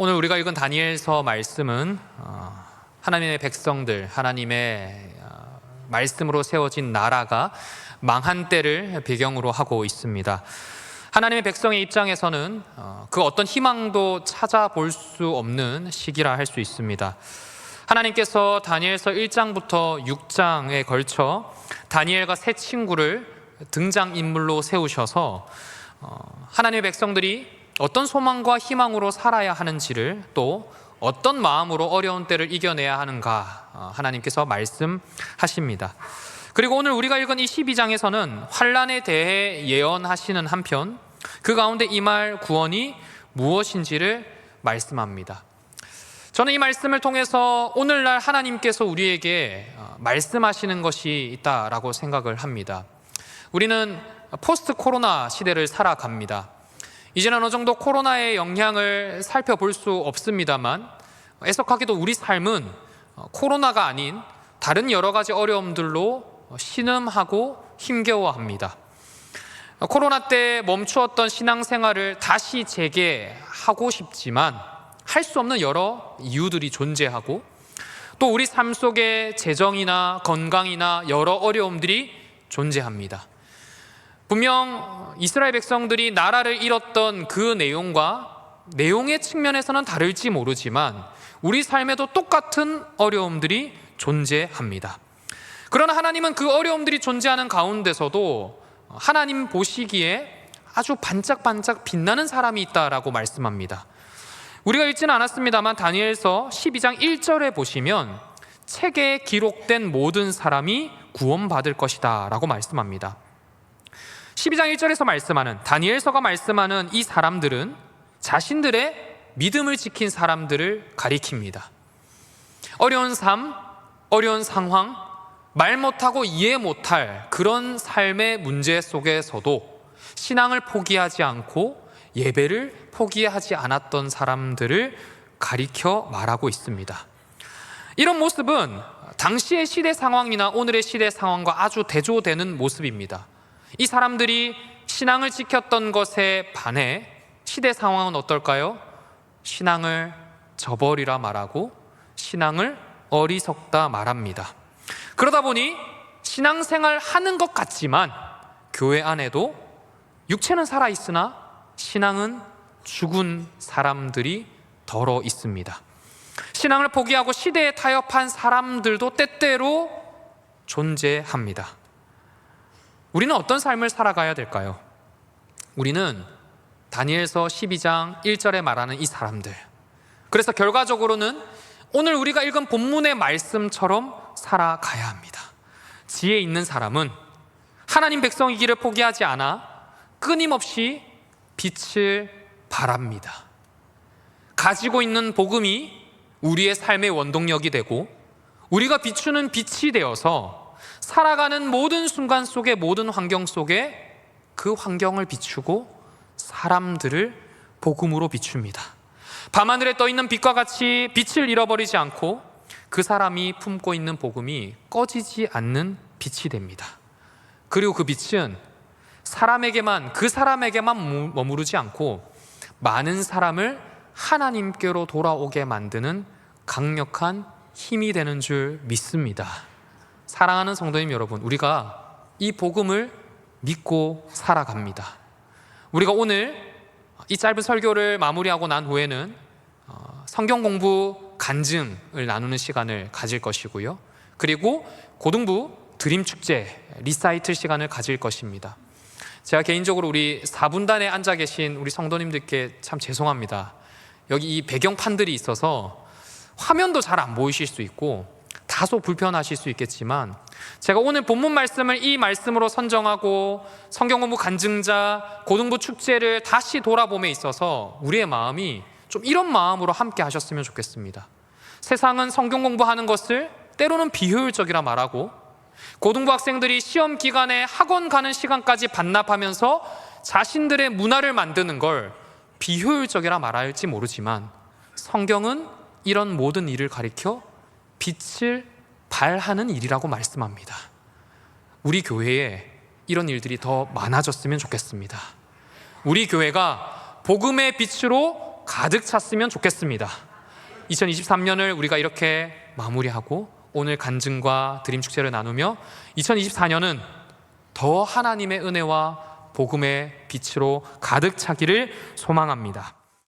오늘 우리가 읽은 다니엘서 말씀은 어, 하나님의 백성들, 하나님의 어, 말씀으로 세워진 나라가 망한 때를 배경으로 하고 있습니다. 하나님의 백성의 입장에서는 어, 그 어떤 희망도 찾아볼 수 없는 시기라 할 수 있습니다. 하나님께서 다니엘서 1장부터 6장에 걸쳐 다니엘과 세 친구를 등장 인물로 세우셔서 어, 하나님의 백성들이 어떤 소망과 희망으로 살아야 하는지를 또 어떤 마음으로 어려운 때를 이겨내야 하는가 어, 하나님께서 말씀하십니다. 그리고 오늘 우리가 읽은 이 12장에서는 환란에 대해 예언하시는 한편 그 가운데 임할 구원이 무엇인지를 말씀합니다. 저는 이 말씀을 통해서 오늘날 하나님께서 우리에게 어, 말씀하시는 것이 있다라고 생각을 합니다. 우리는 포스트 코로나 시대를 살아갑니다. 이제는 어느 정도 코로나의 영향을 살펴볼 수 없습니다만 애석하게도 우리 삶은 어, 코로나가 아닌 다른 여러 가지 어려움들로 신음하고 힘겨워합니다. 어, 코로나 때 멈추었던 신앙생활을 다시 재개하고 싶지만 할 수 없는 여러 이유들이 존재하고 또 우리 삶 속에 재정이나 건강이나 여러 어려움들이 존재합니다. 분명 이스라엘 백성들이 나라를 잃었던 그 내용과 내용의 측면에서는 다를지 모르지만 우리 삶에도 똑같은 어려움들이 존재합니다. 그러나 하나님은 그 어려움들이 존재하는 가운데서도 하나님 보시기에 아주 반짝반짝 빛나는 사람이 있다라고 말씀합니다. 우리가 읽지는 않았습니다만 다니엘서 12장 1절에 보시면 책에 기록된 모든 사람이 구원받을 것이다라고 말씀합니다. 12장 1절에서 말씀하는 다니엘서가 말씀하는 이 사람들은 자신들의 믿음을 지킨 사람들을 가리킵니다. 어려운 삶, 어려운 상황, 말 못하고 이해 못할 그런 삶의 문제 속에서도 신앙을 포기하지 않고 예배를 포기하지 않았던 사람들을 가리켜 말하고 있습니다. 이런 모습은 당시의 시대 상황이나 오늘의 시대 상황과 아주 대조되는 모습입니다. 이 사람들이 신앙을 지켰던 것에 반해 시대 상황은 어떨까요? 신앙을 저버리라 말하고 신앙을 어리석다 말합니다. 그러다 보니 신앙생활 하는 것 같지만 교회 안에도 육체는 살아 있으나 신앙은 죽은 사람들이 덜어 있습니다. 신앙을 포기하고 시대에 타협한 사람들도 때때로 존재합니다. 우리는 어떤 삶을 살아가야 될까요? 우리는 다니엘서 12장 1절에 말하는 이 사람들. 그래서 결과적으로는 오늘 우리가 읽은 본문의 말씀처럼 살아가야 합니다. 지혜 있는 사람은 하나님 백성이기를 포기하지 않아 끊임없이 빛을 바랍니다. 가지고 있는 복음이 우리의 삶의 원동력이 되고 우리가 비추는 빛이 되어서 살아가는 모든 순간 속에 모든 환경 속에 그 환경을 비추고 사람들을 복음으로 비춥니다. 밤하늘에 떠 있는 빛과 같이 빛을 잃어버리지 않고 그 사람이 품고 있는 복음이 꺼지지 않는 빛이 됩니다. 그리고 그 빛은 사람에게만 그 사람에게만 머무르지 않고 많은 사람을 하나님께로 돌아오게 만드는 강력한 힘이 되는 줄 믿습니다. 사랑하는 성도님 여러분, 우리가 이 복음을 믿고 살아갑니다. 우리가 오늘 이 짧은 설교를 마무리하고 난 후에는 어, 성경 공부 간증을 나누는 시간을 가질 것이고요. 그리고 고등부 드림 축제 리사이틀 시간을 가질 것입니다. 제가 개인적으로 우리 4분단에 앉아 계신 우리 성도님들께 참 죄송합니다. 여기 이 배경판들이 있어서 화면도 잘 안 보이실 수 있고 다소 불편하실 수 있겠지만 제가 오늘 본문 말씀을 이 말씀으로 선정하고 성경 공부 간증자 고등부 축제를 다시 돌아봄에 있어서 우리의 마음이 좀 이런 마음으로 함께 하셨으면 좋겠습니다. 세상은 성경 공부하는 것을 때로는 비효율적이라 말하고 고등부 학생들이 시험 기간에 학원 가는 시간까지 반납하면서 자신들의 문화를 만드는 걸 비효율적이라 말할지 모르지만 성경은 이런 모든 일을 가리켜 빛을 발하는 일이라고 말씀합니다. 우리 교회에 이런 일들이 더 많아졌으면 좋겠습니다. 우리 교회가 복음의 빛으로 가득 찼으면 좋겠습니다. 2023년을 우리가 이렇게 마무리하고 오늘 간증과 드림 축제를 나누며 2024년은 더 하나님의 은혜와 복음의 빛으로 가득 차기를 소망합니다.